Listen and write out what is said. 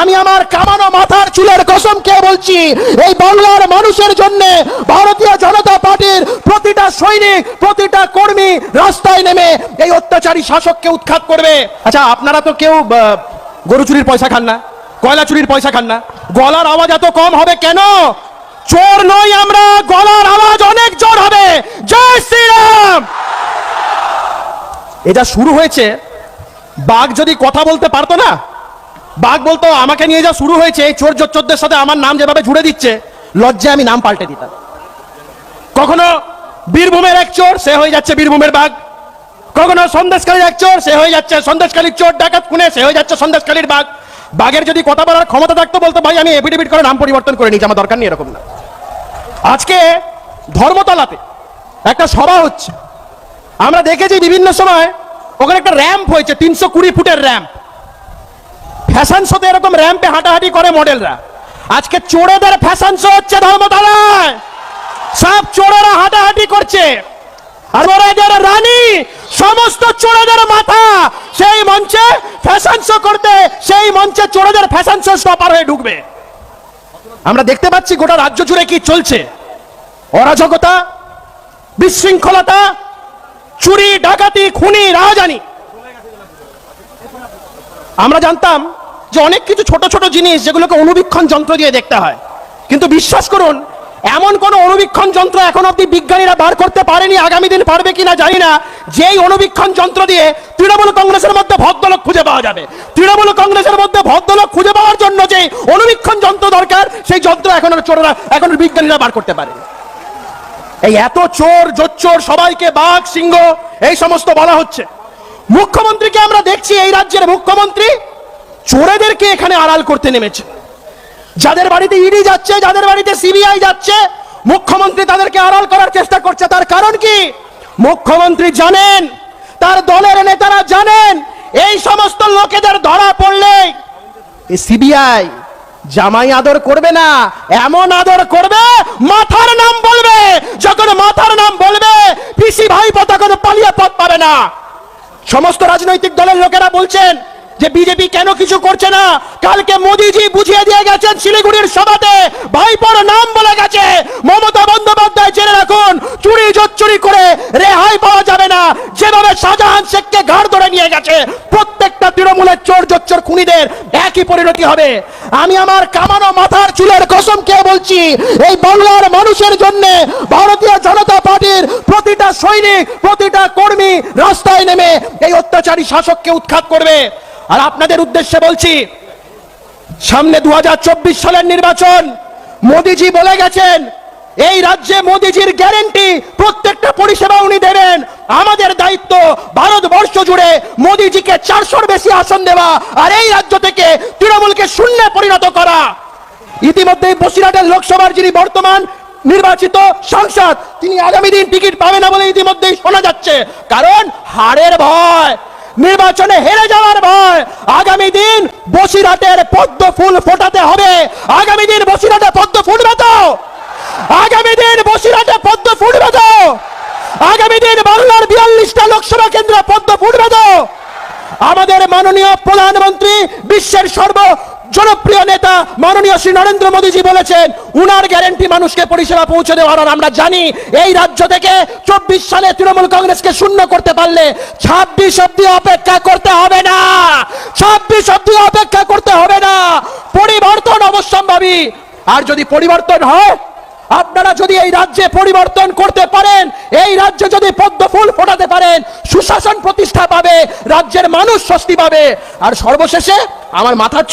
আমি আমার কামানো মাথার চুলের কসম কে বলছি, এই বাংলার মানুষের জন্য ভারতীয় জনতা পার্টির প্রতিটা সৈনিক, প্রতিটা কর্মী রাস্তায় নেমে এই অত্যাচারী শাসককে উৎখাত করবে। আচ্ছা আপনারা তো কেউ গরু চুরির পয়সা খান না, কয়লা চুরির পয়সা খান না। গলার আওয়াজ এত কম হবে কেন? চোর নই আমরা, গলার আওয়াজ অনেক জোর হবে। জয় শ্রীরাম! এটা শুরু হয়েছে, বাঘ যদি কথা বলতে পারতো না বাঘ বলতো, আমাকে নিয়ে যা, শুরু হয়েছে। এই চোর চোদ্দের সাথে আমার নাম যেভাবে জুড়ে দিচ্ছে, লজ্জায় আমি নাম পাল্টে দিতাম। কখনো বীরভূমের এক চোর, সে হয়ে যাচ্ছে বীরভূমের বাঘ। কখনো সন্দেশকালীর এক চোর, সে হয়ে যাচ্ছে সন্দেশকালীর চোর। ডাকাত খুনে, সে হয়ে যাচ্ছে সন্দেশকালীর বাঘ। বাঘের যদি কথা বলার ক্ষমতা থাকতো, বলতো, ভাই, আমি এফিডেভিট করে নাম পরিবর্তন করে নিয়েছি আমার দরকার নেই এরকম না। আজকে ধর্মতলাতে একটা সভা হচ্ছে। আমরা দেখেছি বিভিন্ন সময় ওখানে একটা র্যাম্প হয়েছে, তিনশো কুড়ি ফুটের র্যাম্প। ফ্যাশন শোতে এরকম র্যাম্পে হাঁটাহাঁটি করে মডেলরা আজকে চোরেদের ফ্যাশন শো হচ্ছে ধর্মতলায়। সব চোরেরা হাঁটাহাঁটি করছে। আর ওরাদের রানী, সমস্ত চোরেদের মাথা, সেই মঞ্চে ফ্যাশন শো করতে, সেই মঞ্চে চোরেদের ফ্যাশন শো স্টপার হয়ে ঢুকবে। আমরা দেখতে পাচ্ছি গোটা রাজ্য জুড়ে কি চলছে। অরাজকতা, বিশৃঙ্খলতা, চুরি, ডাকাতি, খুনি রাজানি আমরা জানতাম যে অনেক কিছু ছোট ছোট জিনিস যেগুলোকে অনুবীক্ষণ যন্ত্র দিয়ে দেখতে হয়। কিন্তু বিশ্বাস করুন, এমন কোন অনুবীক্ষণ যন্ত্র এখন অব্দি বিজ্ঞানীরা বার করতে পারেনি, আগামী দিন পারবে কিনা জানি না। যেই অনুবীক্ষণ যন্ত্র দিয়ে তৃণমূল কংগ্রেসের মধ্যে ভদ্রলোক খুঁজে পাওয়া যাবে। তৃণমূল কংগ্রেসের মধ্যে ভদ্রলোক খুঁজে পাওয়ার জন্য যে অনুবীক্ষণ যন্ত্র দরকার, সেই যন্ত্র এখন চোররা, এখন বিজ্ঞানীরা বার করতে পারেনি। এই এত চোর, জোচ্চোর, সবাইকে বাঘ, সিংহ, এই সমস্ত বলা হচ্ছে। মুখ্যমন্ত্রীকে আমরা দেখছি এই রাজ্যের মুখ্যমন্ত্রী। চোরেদেরকে এখানে আড়াল করতে নেমেছে। যাদের বাড়িতে ইডি যাচ্ছে, যাদের বাড়িতে সিবিআই যাচ্ছে, মুখ্যমন্ত্রী তাদেরকে আড়াল করার চেষ্টা করছে। তার কারণ কি? মুখ্যমন্ত্রী জানেন, তার দলের নেতারা জানেন, এই সমস্ত লোকেদের ধরা পড়লে সিবিআই জামাই আদর করবে না, এমন আদর করবে, মাথার নাম বলবে। যখন মাথার নাম বলবে, পিসি ভাই তখন পালিয়ে পথ পাবে না। সমস্ত রাজনৈতিক দলের লোকেরা বলছেন যে বিজেপি কেন কিছু করছে না? কালকে মোদিজি বুঝিয়ে দিয়ে গেছেন শিলিগুড়ির সভাতে, ভাইপোর নাম বলে গেছে। মমতা বন্দ্যোপাধ্যায় জেনে রাখুন, চুরি চুরি করে রেহাই পাওয়া যাবে না। যেভাবে শাহজাহান শেখকে ঘাড় ধরে নিয়ে গেছে, প্রত্যেকটা তৃণমূলের চোর জোচ্চোর খুনিদের একই পরিণতি হবে। আমি আমার কামানো মাথার চুলের কসম কে বলছি, এই বাংলার মানুষের জন্য ভারতীয় জনতা পার্টির প্রতিটা সৈনিক, প্রতিটা কর্মী রাস্তায় নেমে এই অত্যাচারী শাসককে উৎখাত করবে। আর আপনাদের উদ্দেশ্যে বলছি, সামনে দু সালের নির্বাচন, মোদিজি বলে গেছেন, এই রাজ্যে মোদিজির গ্যারেন্টি প্রত্যেকটা পরিষেবা উনি দেবেন। আমাদের দায়িত্ব ভারতবর্ষ জুড়ে মোদিজিকে চারশোর বেশি আসন দেওয়া আর এই রাজ্য থেকে তৃণমূলকে শূন্যে পরিণত করা। ইতিমধ্যে বসিরহাটের লোকসভার যিনি বর্তমান নির্বাচিত সাংসদ, তিনি আগামী দিন টিকিট পাবে না বলে ইতিমধ্যেই শোনা যাচ্ছে। কারণ হারের ভয়। নির্বাচনে হেরে দিন বসিরহাটের পদ্ম ফুল ফোটাতে হবে। আগামী দিন বসিরহাটে পদ্ম ফুটবে তো আগামী দিন বসিরহাটে পদ্ম ফুটবে তো আগামী দিন বাংলার বিয়াল্লিশটা লোকসভা কেন্দ্রে পদ্ম ফুটবে তো আমাদের মাননীয় প্রধানমন্ত্রী, বিশ্বের সর্ব জনপ্রিয় নেতা মাননীয় শ্রী নরেন্দ্র মোদীজি বলেছেন, উনার গ্যারেন্টি মানুষকে পরিষেবা পৌঁছে দেওয়ার, আর আমরা জানি এই রাজ্য থেকে চব্বিশ সালে তৃণমূল কংগ্রেসকে শূন্য করতে পারলে ছাব্বিশ অব্দি অপেক্ষা করতে হবে না। ছাব্বিশ অব্দি অপেক্ষা করতে হবে না পরিবর্তন অবশ্যম্ভাবী আর যদি পরিবর্তন হয়, আপনারা যদি এই রাজ্যে পরিবর্তন করতে পারেন, এই রাজ্যে যদি পদ্ম ফুল ফোটাতে পারেন, সুশাসন প্রতিষ্ঠা পাবে, রাজ্যের মানুষ স্বস্তি পাবে। আর সর্বশেষে আমার মাথার